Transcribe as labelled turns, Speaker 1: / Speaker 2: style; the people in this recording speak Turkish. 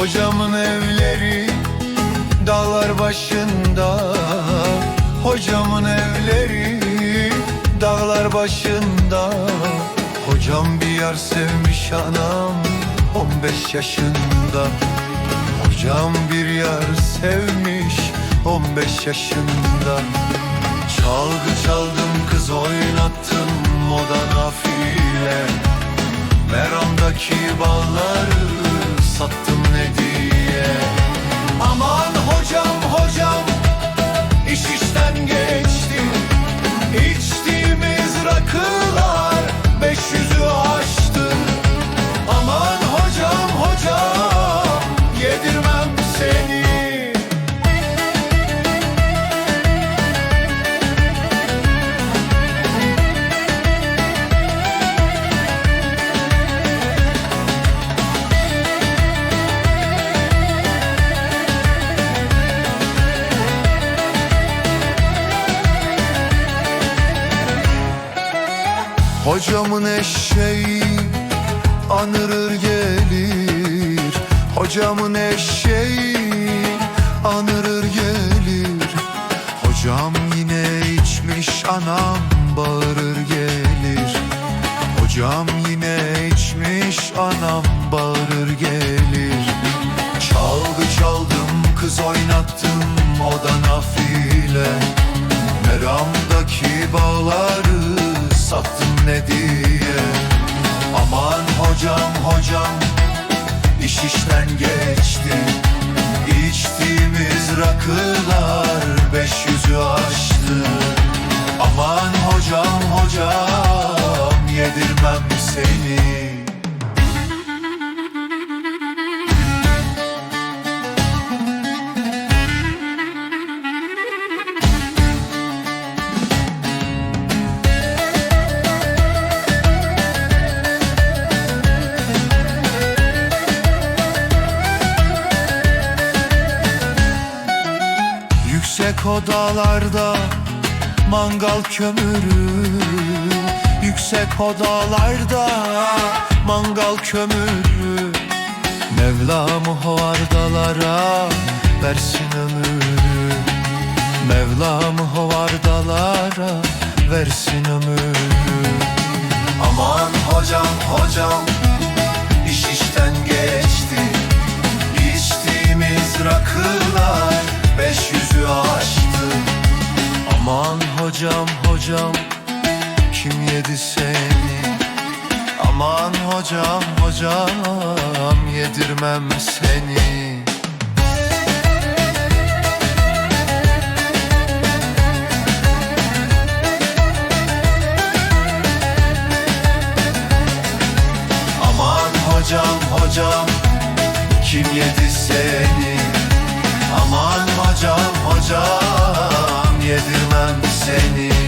Speaker 1: Hocamın evleri dağlar başında. Hocamın evleri dağlar başında. Hocam bir yar sevmiş anam 15 yaşında. Hocam bir yar sevmiş 15 yaşında. Çalgı çaldım kız oynattım moda nafile Meramdaki balları sattım ne diye? Aman Hocamın eşeği anırır gelir. Hocamın eşeği anırır gelir. Hocam yine içmiş anam bağırır gelir. Hocam yine içmiş anam bağırır gelir. Çalgı çaldım kız oynattım o da nafile Meramdaki bağları sattım ne diye? Aman hocam hocam iş işten geçti. İçtiğimiz rakılar 500'ü aştı. Aman hocam hocam yedirmem seni Yüksek odalarda mangal kömürü. Yüksek odalarda mangal kömürü. Mevlam hovardalara versin ömürü. Mevlam hovardalara versin ömürü. Aman hocam hocam hocam kim yedi seni? Aman hocam hocam yedirmem seni. Aman hocam hocam kim yedi seni? Aman hocam hocam yedirmem seni